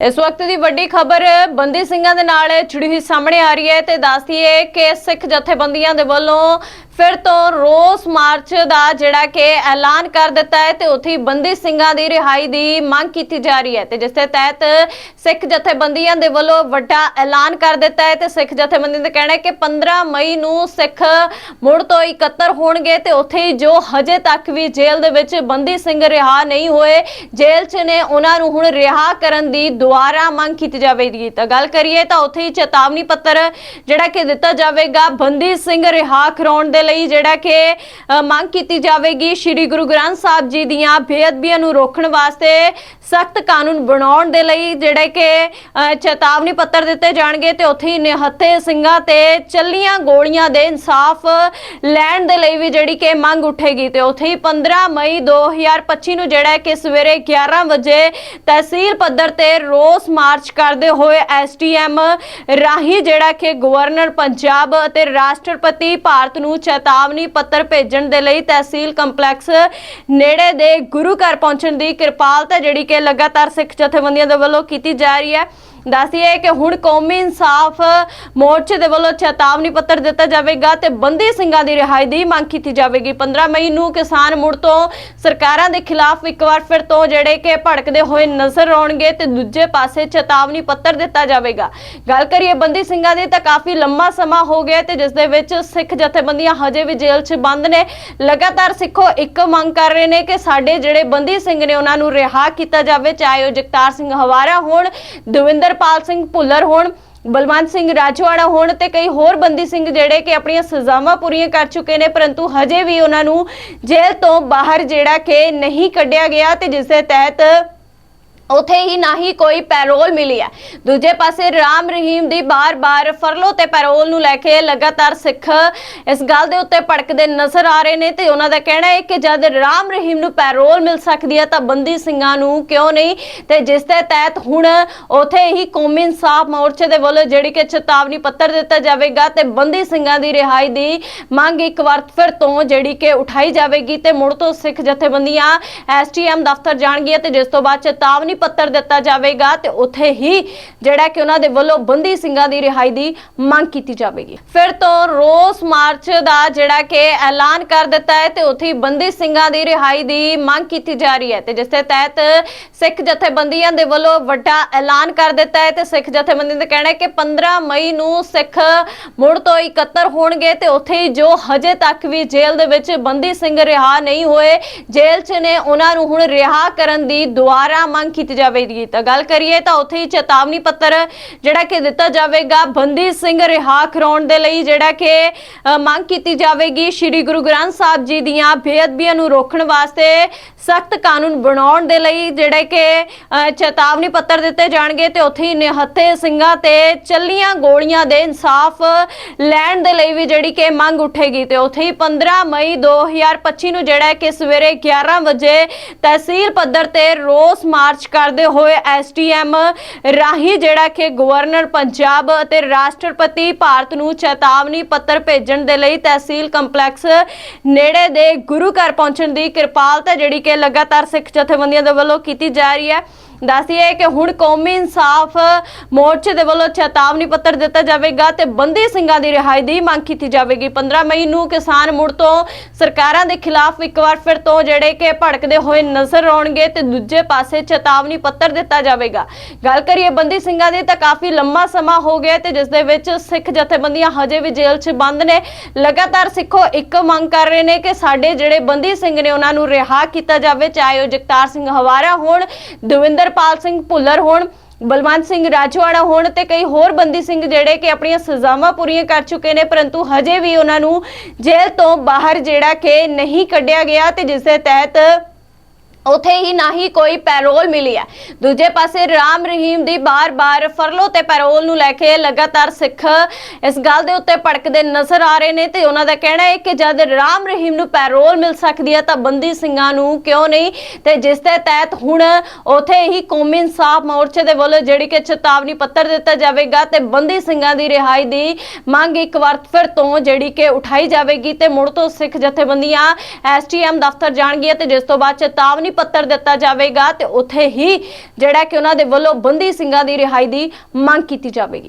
ਇਸ ਵਕਤ ਦੀ ਵੱਡੀ ਖਬਰ ਬੰਦੀ ਸਿੰਘਾਂ ਦੇ ਨਾਲ ਜੁੜੀ ਹੋਈ ਸਾਹਮਣੇ ਆ ਰਹੀ ਹੈ ਤੇ ਦੱਸਦੀ ਹੈ ਕਿ ਸਿੱਖ ਜਥੇਬੰਦੀਆਂ ਦੇ ਵੱਲੋਂ ਫਿਰ ਤੋਂ ਰੋਸ ਮਾਰਚ ਦਾ ਜਿਹੜਾ ਕਿ ਐਲਾਨ ਕਰ ਦਿੱਤਾ ਹੈ ਤੇ ਉੱਥੇ ਹੀ ਬੰਦੀ ਸਿੰਘਾਂ ਦੀ ਰਿਹਾਈ ਦੀ ਮੰਗ ਕੀਤੀ ਜਾ ਰਹੀ ਹੈ ਤੇ ਜਿਸ ਦੇ ਤਹਿਤ ਸਿੱਖ ਜਥੇਬੰਦੀਆਂ ਦੇ ਵੱਲੋਂ ਵੱਡਾ ਐਲਾਨ ਕਰ ਦਿੱਤਾ ਹੈ ਤੇ ਸਿੱਖ ਜਥੇਬੰਦੀਆਂ ਦਾ ਕਹਿਣਾ ਹੈ ਕਿ 15 ਮਈ ਨੂੰ ਸਿੱਖ ਮੁੜ ਤੋਂ ਇਕੱਤਰ ਹੋਣਗੇ ਤੇ ਉੱਥੇ ਹੀ ਜੋ ਹਜੇ ਤੱਕ ਵੀ ਜੇਲ੍ਹ ਦੇ ਵਿੱਚ ਬੰਦੀ ਸਿੰਘ ਰਿਹਾ ਨਹੀਂ ਹੋਏ, ਜੇਲ੍ਹ 'ਚ ਨੇ ਉਹਨਾਂ ਨੂੰ ਹੁਣ ਰਿਹਾ ਕਰਨ ਦੀ ਦੁਆਰਾ ਮੰਗ ਕੀਤੀ ਜਾਵੇਗੀ। ਤਾਂ ਗੱਲ ਕਰੀਏ ਤਾਂ ਉੱਥੇ ਹੀ ਚੇਤਾਵਨੀ ਪੱਤਰ ਜਿਹੜਾ ਕਿ ਦਿੱਤਾ ਜਾਵੇਗਾ, ਬੰਦੀ ਸਿੰਘ ਰਿਹਾ ਕਰਾਉਣ ਦੇ ਲਈ ਜਿਹੜਾ ਕਿ ਮੰਗ ਕੀਤੀ ਜਾਵੇਗੀ ਸ੍ਰੀ ਗੁਰੂ ਗ੍ਰੰਥ ਸਾਹਿਬ ਜੀ ਦੀਆਂ ਬੇਅਦਬੀਆਂ ਨੂੰ ਰੋਕਣ ਵਾਸਤੇ ਸਖਤ ਕਾਨੂੰਨ ਬਣਾਉਣ ਦੇ ਲਈ ਜਿਹੜੇ ਕਿ ਚੇਤਾਵਨੀ ਪੱਤਰ ਦਿੱਤੇ ਜਾਣਗੇ ਤੇ ਉੱਥੇ ਹੀ ਨਿਹੱਥੇ ਸਿੰਘਾਂ ਤੇ ਚੱਲੀਆਂ ਗੋਲੀਆਂ ਦੇ ਇਨਸਾਫ ਲੈਣ ਦੇ ਲਈ ਵੀ ਜਿਹੜੀ ਕਿ ਮੰਗ ਉੱਠੇਗੀ ਤੇ ਉੱਥੇ ਹੀ 15 ਮਈ 2025 ਨੂੰ ਜਿਹੜਾ ਕਿ ਸਵੇਰੇ 11 ਵਜੇ ਤਹਿਸੀਲ ਪੱਧਰ ਤੇ ਰੋਸ ਮਾਰਚ ਕਰਦੇ ਹੋਏ ਐਸਟੀਐਮ ਰਾਹੀਂ ਜਿਹੜਾ ਕਿ ਗਵਰਨਰ ਪੰਜਾਬ ਅਤੇ ਰਾਸ਼ਟਰਪਤੀ ਭਾਰਤ ਨੂੰ ਚੇਤਾਵਨੀ ਪੱਤਰ ਭੇਜਣ ਦੇ ਲਈ ਤਹਿਸੀਲ ਕੰਪਲੈਕਸ ਨੇੜੇ ਦੇ ਗੁਰੂ ਘਰ ਪਹੁੰਚਣ ਦੀ ਕਿਰਪਾਲਤਾ ਜਿਹੜੀ ਕਿ ਲਗਾਤਾਰ ਸਿੱਖ ਜਥੇਬੰਦੀਆਂ ਦੇ ਵੱਲੋਂ ਕੀਤੀ ਜਾ ਰਹੀ ਹੈ। ਦੱਸਦੀ ਕਿ ਹੁਣ ਕੌਮੀ ਇਨਸਾਫ ਮੋਰਚੇ ਦੇ ਵੱਲੋਂ ਚੇਤਾਵਨੀ ਪੱਤਰ ਦਿੱਤਾ ਜਾਵੇਗਾ ਤੇ ਬੰਦੀ ਸਿੰਘਾਂ ਦੀ ਰਿਹਾਈ ਦੀ ਮੰਗ ਕੀਤੀ ਜਾਵੇਗੀ। 15 ਮਈ ਨੂੰ ਕਿਸਾਨ ਮੁੜ ਤੋਂ ਸਰਕਾਰਾਂ ਦੇ ਖਿਲਾਫ ਇੱਕ ਵਾਰ ਫਿਰ ਤੋਂ ਜਿਹੜੇ ਕਿ ਭੜਕਦੇ ਹੋਏ ਨਜ਼ਰ ਆਉਣਗੇ ਤੇ ਦੂਜੇ ਪਾਸੇ ਚੇਤਾਵਨੀ ਪੱਤਰ ਦਿੱਤਾ ਜਾਵੇਗਾ। ਗੱਲ ਕਰੀਏ ਬੰਦੀ ਸਿੰਘਾਂ ਦੀ ਤਾਂ ਕਾਫੀ ਲੰਮਾ ਸਮਾਂ ਹੋ ਗਿਆ ਤੇ ਜਿਸ ਦੇ ਵਿੱਚ ਸਿੱਖ ਜਥੇਬੰਦੀਆਂ ਹਜੇ ਵੀ ਜੇਲ੍ਹ 'ਚ ਬੰਦ ਨੇ। ਲਗਾਤਾਰ ਸਿੱਖੋ, ਇੱਕ ਮੰਗ ਕਰ ਰਹੇ ਨੇ ਕਿ ਸਾਡੇ ਜਿਹੜੇ ਬੰਦੀ ਸਿੰਘ ਨੇ ਉਹਨਾਂ ਨੂੰ ਰਿਹਾ ਕੀਤਾ ਜਾਵੇ, ਚਾਹੇ ਉਹ ਜਗਤਾਰ ਸਿੰਘ ਹਵਾਰਾ ਹੋਣ, ਦਵਿੰਦਰਪਾਲ ਸਿੰਘ ਭੁੱਲਰ ਹੋਣ, ਬਲਵੰਤ ਸਿੰਘ ਰਾਜਵਾੜਾ ਹੋਣ ਤੇ ਕਈ ਹੋਰ ਬੰਦੀ ਸਿੰਘ ਜਿਹੜੇ ਕਿ ਆਪਣੀਆਂ ਸਜ਼ਾਵਾਂ ਪੂਰੀਆਂ ਕਰ ਚੁੱਕੇ ਨੇ, ਪਰੰਤੂ ਹਜੇ ਵੀ ਉਹਨਾਂ ਨੂੰ ਜੇਲ੍ਹ ਤੋਂ ਬਾਹਰ ਜਿਹੜਾ ਕਿ ਨਹੀਂ ਕੱਢਿਆ ਗਿਆ ਤੇ ਜਿਸ ਦੇ ਤਹਿਤ ਉਥੇ ਹੀ ਨਾ ਹੀ ਕੋਈ ਪੈਰੋਲ ਮਿਲੀ ਹੈ। ਦੂਜੇ ਪਾਸੇ ਰਾਮ ਰਹੀਮ ਦੀ ਬਾਰ-ਬਾਰ ਫਰਲੋ ਤੇ ਪੈਰੋਲ ਨੂੰ ਲੈ ਕੇ ਲਗਾਤਾਰ ਸਿੱਖ ਇਸ ਗੱਲ ਦੇ ਉੱਤੇ ਭੜਕਦੇ ਨਜ਼ਰ ਆ ਰਹੇ ਨੇ ਤੇ ਉਹਨਾਂ ਦਾ ਕਹਿਣਾ ਹੈ ਕਿ ਜਦ ਰਾਮ ਰਹੀਮ ਨੂੰ ਪੈਰੋਲ ਮਿਲ ਸਕਦੀ ਹੈ ਤਾਂ ਬੰਦੀ ਸਿੰਘਾਂ ਨੂੰ ਕਿਉਂ ਨਹੀਂ? ਤੇ ਜਿਸ ਦੇ ਤਹਿਤ ਹੁਣ ਉਥੇ ਹੀ ਕੌਮੀ ਇਨਸਾਫ ਮੋਰਚੇ ਦੇ ਵੱਲੋਂ ਜਿਹੜੀ ਕਿ ਚੇਤਾਵਨੀ ਪੱਤਰ ਦਿੱਤਾ ਜਾਵੇਗਾ ਤੇ ਬੰਦੀ ਸਿੰਘਾਂ ਦੀ ਰਿਹਾਈ ਦੀ ਮੰਗ ਇੱਕ ਵਾਰ ਫਿਰ ਤੋਂ ਜਿਹੜੀ ਕਿ ਉਠਾਈ ਜਾਵੇਗੀ ਤੇ ਮੁੜ ਤੋਂ ਸਿੱਖ ਜਥੇਬੰਦੀਆਂ ਐਸਟੀਐਮ ਦਫ਼ਤਰ ਜਾਣਗੀਆਂ ਤੇ ਜਿਸ ਤੋਂ ਬਾਅਦ ਚੇਤਾਵਨੀ ਪੱਤਰ ਦਿੱਤਾ ਜਾਵੇਗਾ ਤੇ ਉੱਥੇ ਹੀ ਜਿਹੜਾ ਕਿ ਉਹਨਾਂ ਦੇ ਵੱਲੋਂ ਬੰਦੀ ਸਿੰਘਾਂ ਦੀ ਰਿਹਾਈ ਦੀ ਮੰਗ ਕੀਤੀ ਜਾਵੇਗੀ। ਫਿਰ ਤੋਂ ਰੋਸ ਮਾਰਚ ਦਾ ਜਿਹੜਾ ਕਿ ਐਲਾਨ ਕਰ ਦਿੱਤਾ ਹੈ ਤੇ ਉੱਥੇ ਬੰਦੀ ਸਿੰਘਾਂ ਦੀ ਰਿਹਾਈ ਦੀ ਮੰਗ ਕੀਤੀ ਜਾ ਰਹੀ ਹੈ ਤੇ ਜਿਸ ਦੇ ਤਹਿਤ ਸਿੱਖ ਜਥੇਬੰਦੀਆਂ ਦੇ ਵੱਲੋਂ ਵੱਡਾ ਐਲਾਨ ਕਰ ਦਿੱਤਾ ਹੈ ਤੇ ਸਿੱਖ ਜਥੇਬੰਦੀਆਂ ਦਾ ਕਹਿਣਾ ਹੈ ਕਿ 15 ਮਈ ਨੂੰ ਸਿੱਖ ਮੁੜ ਤੋਂ ਇਕੱਤਰ ਹੋਣਗੇ ਤੇ ਉੱਥੇ ਹੀ ਜੋ ਹਜੇ ਤੱਕ ਵੀ ਜੇਲ੍ਹ ਦੇ ਵਿੱਚ ਬੰਦੀ ਸਿੰਘ ਰਿਹਾ ਨਹੀਂ ਹੋਏ, ਜੇਲ੍ਹ 'ਚ ਨੇ ਉਹਨਾਂ ਨੂੰ ਹੁਣ ਰਿਹਾ ਕਰਨ ਦੀ ਦੁਆਰਾ ਮੰਗ ਕੀਤੀ ਕੀਤੀ ਜਾਵੇਗੀ ਤਾਂ ਗੱਲ ਕਰੀਏ ਤਾਂ ਉੱਥੇ ਹੀ ਚੇਤਾਵਨੀ ਪੱਤਰ ਜਿਹੜਾ ਕਿ ਦਿੱਤਾ ਜਾਵੇਗਾ। ਬੰਦੀ ਸਿੰਘ ਰਿਹਾ ਕਰਾਉਣ ਦੇ ਲਈ ਜਿਹੜਾ ਕਿ ਮੰਗ ਕੀਤੀ ਜਾਵੇਗੀ ਸ੍ਰੀ ਗੁਰੂ ਗ੍ਰੰਥ ਸਾਹਿਬ ਜੀ ਦੀਆਂ ਬੇਅਦਬੀਆਂ ਨੂੰ ਰੋਕਣ ਵਾਸਤੇ ਸਖਤ ਕਾਨੂੰਨ ਬਣਾਉਣ ਦੇ ਲਈ ਜਿਹੜੇ ਕਿ ਚੇਤਾਵਨੀ ਪੱਤਰ ਦਿੱਤੇ ਜਾਣਗੇ ਤੇ ਉੱਥੇ ਹੀ ਨਿਹੱਥੇ ਸਿੰਘਾਂ ਤੇ ਚੱਲੀਆਂ ਗੋਲੀਆਂ ਦੇ ਇਨਸਾਫ ਲੈਣ ਦੇ ਲਈ ਵੀ ਜਿਹੜੀ ਕਿ ਮੰਗ ਉੱਠੇਗੀ ਤੇ ਉੱਥੇ ਹੀ 15 ਮਈ 2025 ਨੂੰ ਜਿਹੜਾ ਕਿ ਸਵੇਰੇ 11 ਵਜੇ ਤਹਿਸੀਲ ਪੱਧਰ ਤੇ ਰੋਸ ਮਾਰਚ ਕਰਦੇ ਹੋਏ ਐਸਟੀਐਮ ਰਾਹੀਂ ਜਿਹੜਾ ਕਿ ਗਵਰਨਰ ਪੰਜਾਬ ਅਤੇ ਰਾਸ਼ਟਰਪਤੀ ਭਾਰਤ ਨੂੰ ਚੇਤਾਵਨੀ ਪੱਤਰ ਭੇਜਣ ਦੇ ਲਈ ਤਹਿਸੀਲ ਕੰਪਲੈਕਸ ਨੇੜੇ ਦੇ ਗੁਰੂ ਘਰ ਪਹੁੰਚਣ ਦੀ ਕਿਰਪਾਲਤਾ ਜਿਹੜੀ ਕਿ ਲਗਾਤਾਰ ਸਿੱਖ ਜਥੇਬੰਦੀਆਂ ਦੇ ਵੱਲੋਂ ਕੀਤੀ ਜਾ ਰਹੀ ਹੈ। ਦੱਸਦੀ ਕਿ ਹੁਣ ਕੌਮੀ ਇਨਸਾਫ ਮੋਰਚੇ ਦੇ ਵੱਲੋਂ ਚੇਤਾਵਨੀ ਪੱਤਰ ਦਿੱਤਾ ਜਾਵੇਗਾ ਤੇ ਬੰਦੀ ਸਿੰਘਾਂ ਦੀ ਰਿਹਾਈ ਦੀ ਮੰਗ ਕੀਤੀ ਜਾਵੇਗੀ। 15 ਮਈ ਨੂੰ ਕਿਸਾਨ ਮੁੜ ਤੋਂ ਸਰਕਾਰਾਂ ਦੇ ਖਿਲਾਫ ਇੱਕ ਵਾਰ ਫਿਰ ਤੋਂ ਜਿਹੜੇ ਕਿ ਭੜਕਦੇ ਹੋਏ ਨਜ਼ਰ ਆਉਣਗੇ ਤੇ ਦੂਜੇ ਪਾਸੇ ਚੇਤਾਵਨੀ ਪੱਤਰ ਦਿੱਤਾ ਜਾਵੇਗਾ। ਗੱਲ ਕਰੀਏ ਬੰਦੀ ਸਿੰਘਾਂ ਦੀ ਤਾਂ ਕਾਫੀ ਲੰਮਾ ਸਮਾਂ ਹੋ ਗਿਆ ਤੇ ਜਿਸ ਦੇ ਵਿੱਚ ਸਿੱਖ ਜਥੇਬੰਦੀਆਂ ਹਜੇ ਵੀ ਜੇਲ੍ਹ 'ਚ ਬੰਦ ਨੇ। ਲਗਾਤਾਰ ਸਿੱਖੋ ਇੱਕ ਮੰਗ ਕਰ ਰਹੇ ਨੇ ਕਿ ਸਾਡੇ ਜਿਹੜੇ ਬੰਦੀ ਸਿੰਘ ਨੇ ਉਹਨਾਂ ਨੂੰ ਰਿਹਾ ਕੀਤਾ ਜਾਵੇ, ਚਾਹੇ ਉਹ ਜਗਤਾਰ ਸਿੰਘ ਹਵਾਰਾ ਹੋਣ, ਦਵਿੰਦਰ ਦਵਿੰਦਰਪਾਲ ਸਿੰਘ ਭੁੱਲਰ ਹੋਣ, ਬਲਵੰਤ ਸਿੰਘ ਰਾਜਵਾੜਾ ਹੋਣ ਤੇ ਕਈ ਹੋਰ ਬੰਦੀ ਸਿੰਘ ਜਿਹੜੇ ਕਿ ਆਪਣੀਆਂ ਸਜ਼ਾਵਾਂ ਪੂਰੀਆਂ ਕਰ ਚੁੱਕੇ ਨੇ, ਪਰੰਤੂ ਹਜੇ ਵੀ ਉਹਨਾਂ ਨੂੰ ਜੇਲ੍ਹ ਤੋਂ ਬਾਹਰ ਜਿਹੜਾ ਕਿ ਨਹੀਂ ਕੱਢਿਆ ਗਿਆ ਤੇ ਜਿਸ ਦੇ ਤਹਿਤ ਉਥੇ ਹੀ ਨਾ ਹੀ ਕੋਈ ਪੈਰੋਲ ਮਿਲੀ ਹੈ। ਦੂਜੇ ਪਾਸੇ ਰਾਮ ਰਹੀਮ ਦੀ ਬਾਰ-ਬਾਰ ਫਰਲੋ ਤੇ ਪੈਰੋਲ ਨੂੰ ਲੈ ਕੇ ਲਗਾਤਾਰ ਸਿੱਖ ਇਸ ਗੱਲ ਦੇ ਉੱਤੇ ਭੜਕਦੇ ਨਜ਼ਰ ਆ ਰਹੇ ਨੇ ਤੇ ਉਹਨਾਂ ਦਾ ਕਹਿਣਾ ਹੈ ਕਿ ਜਦ ਰਾਮ ਰਹੀਮ ਨੂੰ ਪੈਰੋਲ ਮਿਲ ਸਕਦੀ ਹੈ ਤਾਂ ਬੰਦੀ ਸਿੰਘਾਂ ਨੂੰ ਕਿਉਂ ਨਹੀਂ? ਤੇ ਜਿਸ ਦੇ ਤਹਿਤ ਹੁਣ ਉਥੇ ਹੀ ਕੌਮੀ ਇਨਸਾਫ ਮੋਰਚੇ ਦੇ ਵੱਲੋਂ ਜਿਹੜੀ ਕਿ ਚੇਤਾਵਨੀ ਪੱਤਰ ਦਿੱਤਾ ਜਾਵੇਗਾ ਤੇ ਬੰਦੀ ਸਿੰਘਾਂ ਦੀ ਰਿਹਾਈ ਦੀ ਮੰਗ ਇੱਕ ਵਾਰ ਫਿਰ ਤੋਂ ਜਿਹੜੀ ਕਿ ਉਠਾਈ ਜਾਵੇਗੀ ਤੇ ਮੁੜ ਤੋਂ ਸਿੱਖ ਜਥੇਬੰਦੀਆਂ ਐਸਟੀਐਮ ਦਫ਼ਤਰ ਜਾਣਗੀਆਂ ਤੇ ਜਿਸ ਤੋਂ ਬਾਅਦ ਚੇਤਾਵਨੀ ਪੱਤਰ ਦਿੱਤਾ ਜਾਵੇਗਾ ਤੇ ਉੱਥੇ ਹੀ ਜਿਹੜਾ ਕਿ ਉਹਨਾਂ ਦੇ ਵੱਲੋਂ ਬੰਦੀ ਸਿੰਘਾਂ ਦੀ ਰਿਹਾਈ ਦੀ ਮੰਗ ਕੀਤੀ ਜਾਵੇਗੀ।